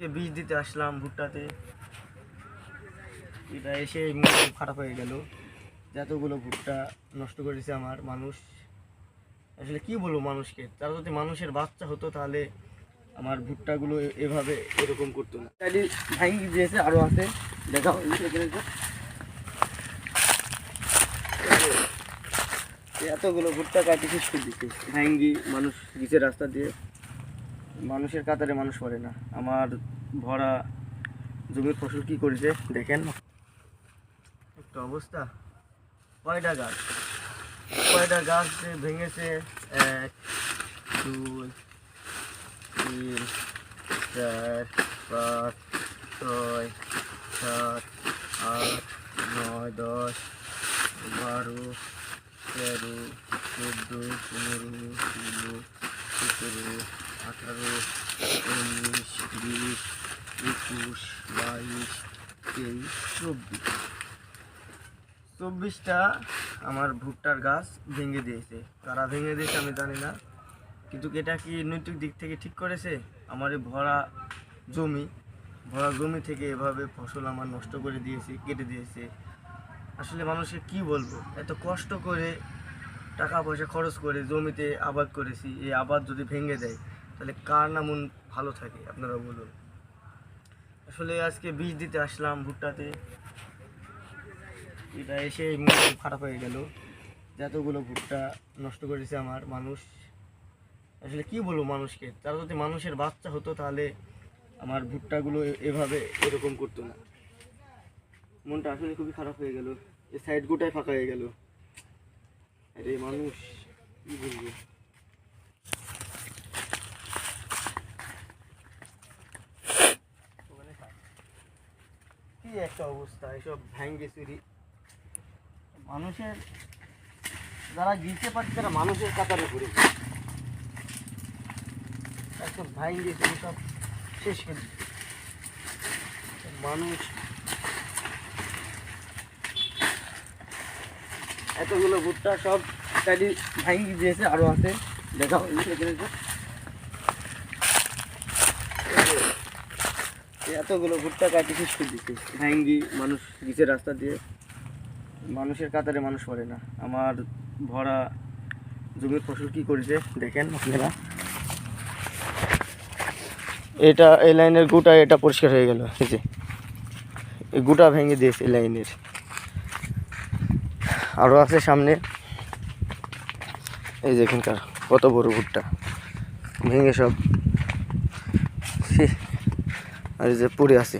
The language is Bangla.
বীজ দিতে আসলাম ভুট্টাতে। এটা এসে খারাপ হয়ে গেল। যতগুলো ভুট্টা নষ্ট করেছে আমার মানুষ। আসলে কি বলব মানুষকে? তারা যদি মানুষের বাচ্চা হতো তাহলে আমার ভুট্টাগুলো এভাবে এরকম করতো না। তাই ভাঙি দিয়েছে আরও আছে দেখা এতগুলো ভুট্টা কাটি শেষ করে দিচ্ছে। ভাঙ্গি মানুষ গিয়েছে রাস্তা দিয়ে। মানুষের কাতারে মানুষ পড়ে না। আমার ভরা জমির ফসল কি করেছে দেখেন। একটা অবস্থা। কয়টা গাছ? কয়টা গাছ ভেঙেছে? এক, দুই, তিন, চার, পাঁচ, ছয়, সাত, আট, নয়, দশ, বারো, তেরো, চোদ্দ, পনেরো, ষোলো, সতেরো আঠারো, উনিশ, বিশ, একুশ, বাইশ, তেইশ, চব্বিশ। চব্বিশটা আমার ভুট্টার গাছ ভেঙে দিয়েছে। তারা ভেঙে দিয়েছে আমি জানি না। কিন্তু এটা কি নৈতিক দিক থেকে ঠিক করেছে? আমার এই ভরা জমি ভরা জমি থেকে এভাবে ফসল আমার নষ্ট করে দিয়েছে, কেটে দিয়েছে। আসলে মানুষকে কি বলব? এত কষ্ট করে টাকা পয়সা খরচ করে জমিতে আবাদ করেছি। এই আবাদ যদি ভেঙে দেয় তাহলে কার না মন ভালো থাকে? আপনারা বলুন। আসলে আজকে বীজ দিতে আসলাম ভুট্টাতে। এটা এসে খারাপ হয়ে গেল। যতগুলো ভুট্টা নষ্ট করেছে আমার মানুষ। আসলে কি বলব মানুষকে? তারা যদি মানুষের বাচ্চা হতো তাহলে আমার ভুট্টাগুলো এভাবে এরকম করতো না। মনটা আসলে খুবই খারাপ হয়ে গেল। এই সাইড গোটায় ফাঁকা হয়ে গেল। আরে মানুষ, কি বলব কি একটা অবস্থা, এসব ভ্যাঙ্গে চুরি। মানুষের, যারা পারছে, তারা মানুষের কাতারে ঘুরে একদম ভাই গেছে সব শেষ মানুষ এতগুলো ভুট্টা সব চারি ভাঙি দিয়েছে আরও আছে। দেখাও এই যে এখানে যে। এই যে, এই এতগুলো ভুট্টা কাটি শেষ করে দিচ্ছে। ভাঙ্গি, মানুষ গিয়েছে রাস্তা দিয়ে, মানুষের কাতারে মানুষ পড়ে না। আমার ভরা জমির ফসল কি করেছে দেখেন আপনারা। এটা এই লাইনের গোটা এটা পরিষ্কার হয়ে গেল, এই যে। এই গোটা ভেঙে দিয়েছে এই লাইনের। আরও আছে সামনে। এই যে এখানকার কত বড় ভুট্টা। ভেঙে সব। আর যে পড়ে আছে।